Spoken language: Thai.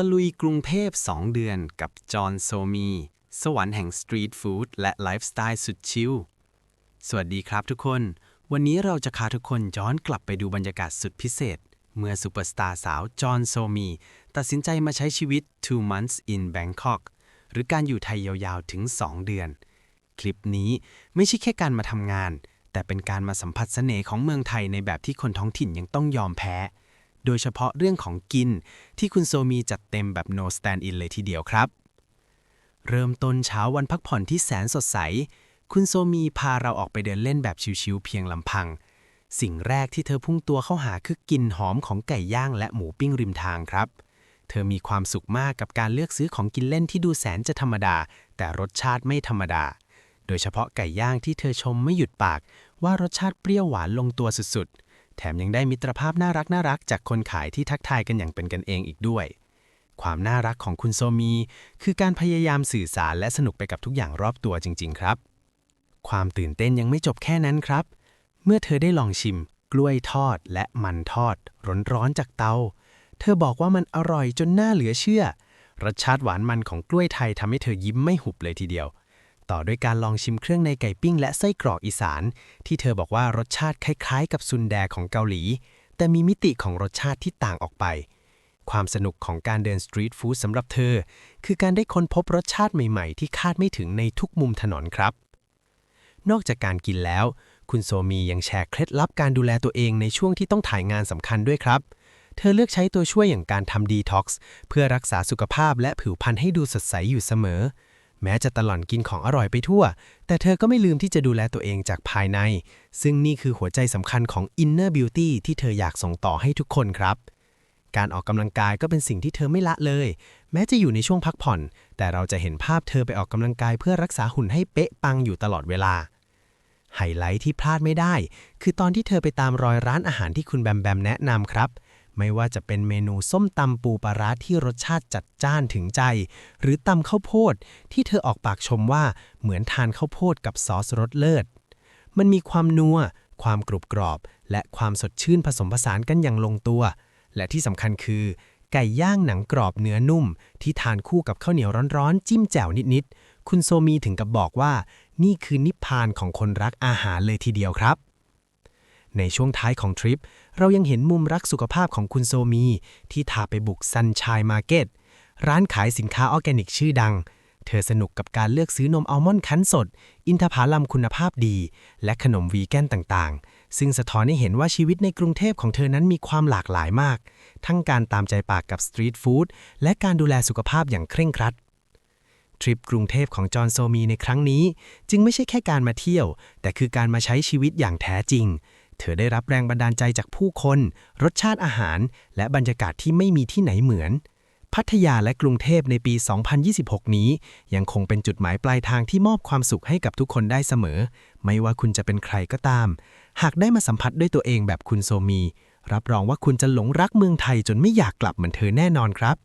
ตะลุยกรุงเทพ 2 เดือนกับจอห์นโซมี สวรรค์แห่งสตรีทฟู้ดและไลฟ์สไตล์สุดชิล สวัสดีครับทุกคน วันนี้เราจะพาทุกคนย้อนกลับไปดูบรรยากาศสุดพิเศษ เมื่อซูเปอร์สตาร์สาวจอห์นโซมี ตัดสินใจมาใช้ชีวิต two months in Bangkok หรือการอยู่ไทยยาวๆถึง 2 เดือน คลิปนี้ไม่ใช่แค่การมาทำงาน แต่เป็นการมาสัมผัสเสน่ห์ของเมืองไทยในแบบที่คนท้องถิ่นยังต้องยอมแพ้ โดยเฉพาะเรื่องของกิน ที่คุณโซมีจัดเต็มแบบ no stand in เลยทีเดียวครับ เริ่มต้นเช้าวันพักผ่อนที่แสนสดใส คุณโซมีพาเราออกไปเดินเล่นแบบชิวๆเพียงลำพัง สิ่งแรกที่เธอพุ่งตัวเข้าหาคือกลิ่นหอมของไก่ย่างและหมูปิ้งริมทางครับ เธอมีความสุขมากกับการเลือกซื้อของกินเล่นที่ดูแสนจะธรรมดา แต่รสชาติไม่ธรรมดา โดยเฉพาะไก่ย่างที่เธอชมไม่หยุดปากว่ารสชาติเปรี้ยวหวานลงตัวสุดๆ แถมยังได้มิตรภาพน่ารักน่ารักจากคนขายที่ทักทายกันอย่างเป็นกันเองอีกด้วย ความน่ารักของคุณโซมี คือการพยายามสื่อสารและสนุกไปกับทุกอย่างรอบตัวจริง ๆ ครับ ความตื่นเต้นยังไม่จบแค่นั้นครับ เมื่อเธอได้ลองชิม กล้วยทอดและมันทอด ร้อนๆจากเตา เธอบอกว่ามันอร่อยจนน่าเหลือเชื่อ รสชาติหวานมันของกล้วยไทยทำให้เธอยิ้มไม่หุบเลยทีเดียว ต่อด้วยการลองชิมเครื่องในไก่ปิ้งและไส้กรอกอีสาน ที่เธอบอกว่ารสชาติคล้ายๆ กับซุนแดของเกาหลี แต่มีมิติของรสชาติที่ต่างออกไป ความสนุกของการเดินสตรีทฟู้ดสำหรับเธอ คือการได้ค้นพบรสชาติใหม่ๆ ที่คาดไม่ถึงในทุกมุมถนนครับ นอกจากการกินแล้ว คุณโซมียังแชร์เคล็ดลับการดูแลตัวเองในช่วงที่ต้องถ่ายงานสำคัญด้วยครับเธอเลือกใช้ตัวช่วยอย่างการทำดีท็อกซ์เพื่อรักษาสุขภาพและผิวพรรณให้ดูสดใสอยู่เสมอ แม้จะตลอดกินของอร่อยไปทั่ว แต่เธอก็ไม่ลืมที่จะดูแลตัวเองจากภายใน ซึ่งนี่คือหัวใจสำคัญของ Inner Beauty ที่เธออยากส่งต่อให้ทุกคนครับ การออกกำลังกายก็เป็นสิ่งที่เธอไม่ละเลย แม้จะอยู่ในช่วงพักผ่อน แต่เราจะเห็นภาพเธอไปออกกำลังกายเพื่อรักษาหุ่นให้เป๊ะปังอยู่ตลอดเวลาไฮไลท์ที่พลาดไม่ได้ คือตอนที่เธอไปตามรอยร้านอาหารที่คุณแบมแบมแนะนำครับ ไม่ว่าจะเป็นเมนูส้มตำปูปลาร้าที่รสชาติจัดจ้านถึงใจ หรือตำข้าวโพดที่เธอออกปากชมว่าเหมือนทานข้าวโพดกับซอสรสเลิศ มันมีความนัว ความกรุบกรอบ และความสดชื่นผสมผสานกันอย่างลงตัว และที่สำคัญคือ ไก่ย่างหนังกรอบเนื้อนุ่ม ที่ทานคู่กับข้าวเหนียวร้อนๆ จิ้มแจ่วนิดๆ คุณโซมีถึงกับบอกว่า นี่คือนิพพานของคนรักอาหารเลยทีเดียวครับ ในช่วงท้ายของทริป เรายังเห็นมุมรักสุขภาพของคุณโซมี ที่ทาไปบุกซันช i ยมาร์เก็ต ร้านขายสินค้าออร์แกนิกชื่อดัง เธอสนุกกับการเลือกซื้อนมอัลมอนด์คั้นสด อินทผลัมคุณภาพดี และขนมวีแกนต่างๆ ซึ่งสะท้อนให้เห็นว่าชีวิตในกรุงเทพของเธอนั้นมีความหลากหลายมาก ทั้งการตามใจปากกับสตรีทฟู้ดและการดูแลสุขภาพอย่างเคร่งครัดทริปกรุงเทพของจอห์นโซมีในครั้งนี้ จึงไม่ใช่แค่การมาเที่ยว แต่คือการมาใช้ชีวิตอย่างแท้จริง เธอได้รับแรงบันดาลใจจากผู้คน รสชาติอาหาร และบรรยากาศที่ไม่มีที่ไหนเหมือน พัทยาและกรุงเทพในปี 2026 นี้ ยังคงเป็นจุดหมายปลายทางที่มอบความสุขให้กับทุกคนได้เสมอ ไม่ว่าคุณจะเป็นใครก็ตาม หากได้มาสัมผัสด้วยตัวเองแบบคุณโซมี รับรองว่าคุณจะหลงรักเมืองไทยจนไม่อยากกลับเหมือนเธอแน่นอนครับ